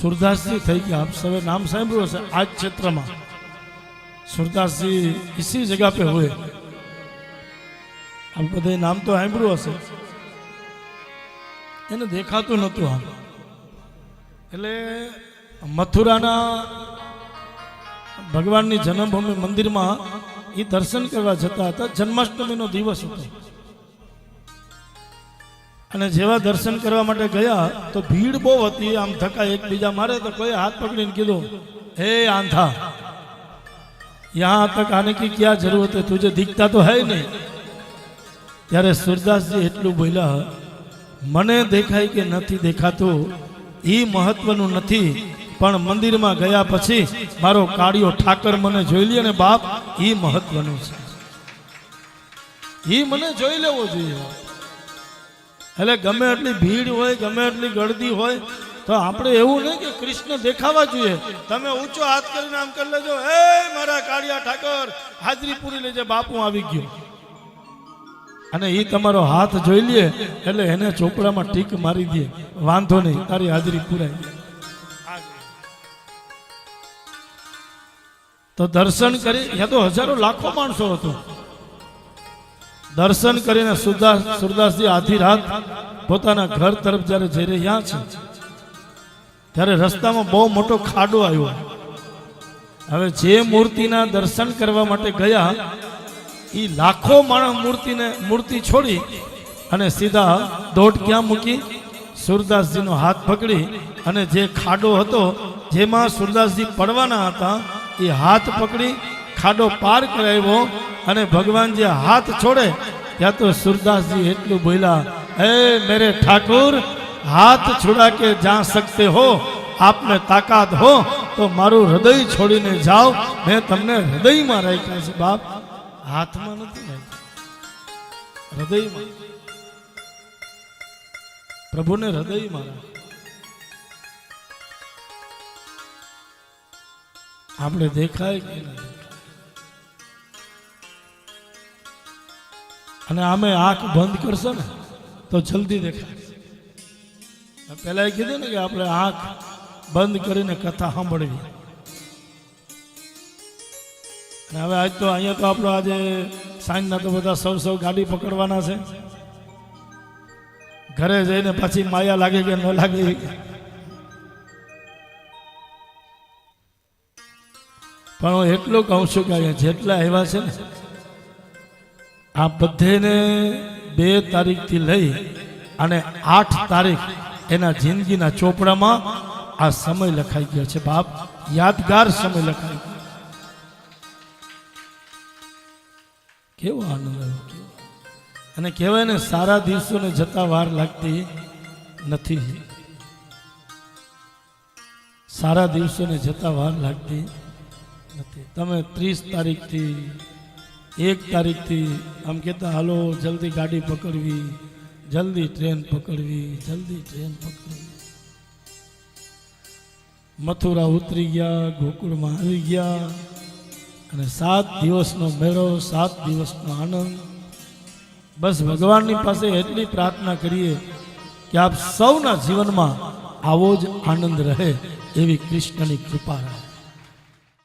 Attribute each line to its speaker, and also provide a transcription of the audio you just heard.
Speaker 1: સુરદાસજી થઈ ગયા. આપ સૌએ નામ સાંભળ્યું હશે આ જ ક્ષેત્રમાં. સુરદાસજી ઈસી જગા પે હોય આપ બધે નામ તો સાંભળ્યું હશે. એને દેખાતું નહોતું આમ. એટલે મથુરાના ભગવાનની જન્મભૂમિ મંદિરમાં એ દર્શન કરવા જતા હતા. જન્માષ્ટમીનો દિવસ હતો. અને જેવા દર્શન કરવા માટે ગયા, તો ભીડ બહુ હતી, આમ ધક્કા એકબીજા મારે, તો કોઈ હાથ પકડીને કીધું, હે આંધા, યહાં તક આને કી ક્યાં જરૂરત હે? તુજે દીખતા તો હે નહીં. ત્યારે સુરદાસજી એટલું બોલ્યા, મને દેખાય કે નથી દેખાતું એ મહત્વનું નથી, પણ મંદિરમાં ગયા પછી મારો કાળિયો ઠાકર મને જોઈ લે અને બાપ એ મહત્વનું છે. એ મને જોઈ લેવો જોઈએ. એટલે ગમે એટલી ભીડ હોય, ગમે એટલી ગળદી હોય, તો આપણે એવું નહીં કે કૃષ્ણ દેખાવા જોઈએ. તમે ઊંચો હાથ કરીને આમ કરી લેજો. હે મારા કાળિયા ઠાકર હાજરી પૂરી લેજે, બાપુ આવી ગયો. અને એ તમારો હાથ જોઈ લે, એટલે એને ચોપડામાં ટીક મારી દે. વાંધો નહીં, તારી હાજરી પૂરાય તો દર્શન કરી ત્યાં તો હજારો લાખો માણસો હતો. દર્શન કરીને સુરદાસ સુરદાસજી આધી રાત પોતાના ઘર તરફ જ્યારે જઈ રહ્યા છે, ત્યારે રસ્તામાં બહુ મોટો ખાડો આવ્યો. હવે જે મૂર્તિના દર્શન કરવા માટે ગયા એ લાખો માણસ મૂર્તિને મૂર્તિ છોડી અને સીધા દોટ ક્યાં મૂકી? સુરદાસજીનો હાથ પકડી અને જે ખાડો હતો, જેમાં સુરદાસજી પડવાના હતા, એ હાથ પકડી ખાડો પાર કરાવ્યો અને ભગવાન જે હાથ છોડે, ત્યાં તો સુરદાસજી એટલું બોલ્યા હે મેરે ઠાકુર, હાથ છોડા કે જ્યાં શકતે હો, આપને તાકાત હો, તો મારું હૃદય છોડીને જાઓ, મેં તમને હૃદયમાં રાખ્યા છે. બાપ, હાથમાં નથી રાખ્યા. હૃદયમાં. પ્રભુને હૃદયમાં આપણે દેખાય કે ના અને આમે આંખ બંધ કરશો ને, તો જલ્દી દેખાય પહેલાં એ કીધું ને કે આપણે આંખ બંધ કરીને કથા સાંભળવી. અને હવે આજ તો અહીંયા તો આપણો આજે સાંજના તો બધા સૌ સૌ ગાડી પકડવાના છે. ઘરે જઈને પાછી માયા લાગે કે ન લાગે પણ હું એટલું કહું છું કે અહીંયા જેટલા આવ્યા છે ને આ બધેને બે તારીખથી લઈ અને આઠ તારીખ એના જિંદગીના ચોપડામાં આ સમય લખાઈ ગયો છે બાપ. યાદગાર સમય લખાઈ ગયો. કેવો આનંદ આવ્યો અને કહેવાય ને, સારા દિવસોને જતા વાર લાગતી નથી. સારા દિવસોને જતા વાર લાગતી નથી. તમે ત્રીસ તારીખથી એક તારીખથી આમ કહેતા, હાલો, જલ્દી ગાડી પકડવી, જલ્દી ટ્રેન પકડવી, જલ્દી ટ્રેન પકડવી. મથુરા ઉતરી ગયા, ગોકુળમાં આવી ગયા અને સાત દિવસનો મેળો, સાત દિવસનો આનંદ. બસ ભગવાનની પાસે એટલી પ્રાર્થના કરીએ કે આપ સૌના જીવનમાં આવો જ આનંદ રહે એવી કૃષ્ણની કૃપા રહે